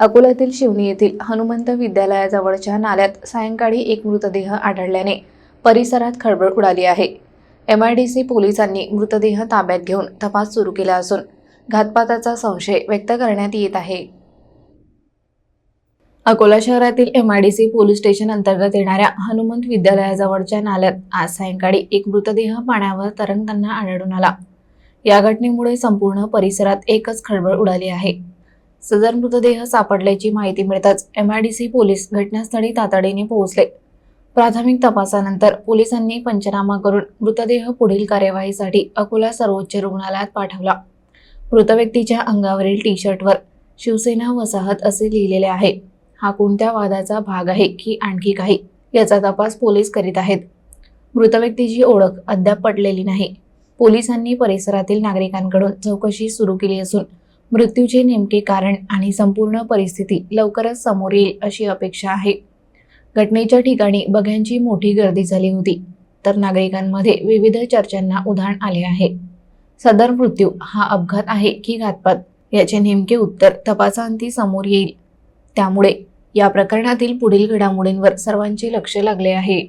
अकोल्यातील शिवणी येथील हनुमंत विद्यालयाजवळच्या नाल्यात सायंकाळी एक मृतदेह आढळल्याने परिसरात खळबळ उडाली आहे. एम आय डी सी पोलिसांनी मृतदेह ताब्यात घेऊन तपास सुरू केला असून घातपाताचा संशय व्यक्त करण्यात येत आहे. अकोला शहरातील M I D C police station अंतर्गत येणाऱ्या हनुमंत विद्यालयाजवळच्या नाल्यात आज सायंकाळी एक मृतदेह पाण्यावर तरंगताना आढळून आला. या घटनेमुळे संपूर्ण परिसरात एकच खळबळ उडाली आहे. सदर मृतदेह सापडल्याची माहिती मिळताच एमआयडीसी पोलीस घटनास्थळी तातडीने पोहोचले. प्राथमिक तपासानंतर पोलिसांनी पंचनामा करून मृतदेह पुढील कार्यवाहीसाठी अकोला सर्वोच्च रुग्णालयात पाठवला. मृत व्यक्तीच्या अंगावरील टी शर्टवर शिवसेना वसाहत असे लिहिलेले आहे. हा कोणत्या वादाचा भाग आहे की आणखी काही याचा तपास पोलीस करीत आहेत. मृत व्यक्तीची ओळख अद्याप पटलेली नाही. पोलिसांनी परिसरातील नागरिकांकडून चौकशी सुरू केली असून मृत्यूचे नेमके कारण आणि संपूर्ण परिस्थिती लवकरच समोर येईल अशी अपेक्षा आहे. घटनेच्या ठिकाणी बघ्यांची मोठी गर्दी झाली होती तर नागरिकांमध्ये विविध चर्चांना उधाण आले आहे. सदर मृत्यू हा अपघात आहे की घातपात याचे नेमके उत्तर तपासांती समोर येईल. त्यामुळे या प्रकरणातील पुढील घडामोडींवर सर्वांचे लक्ष लागले आहे.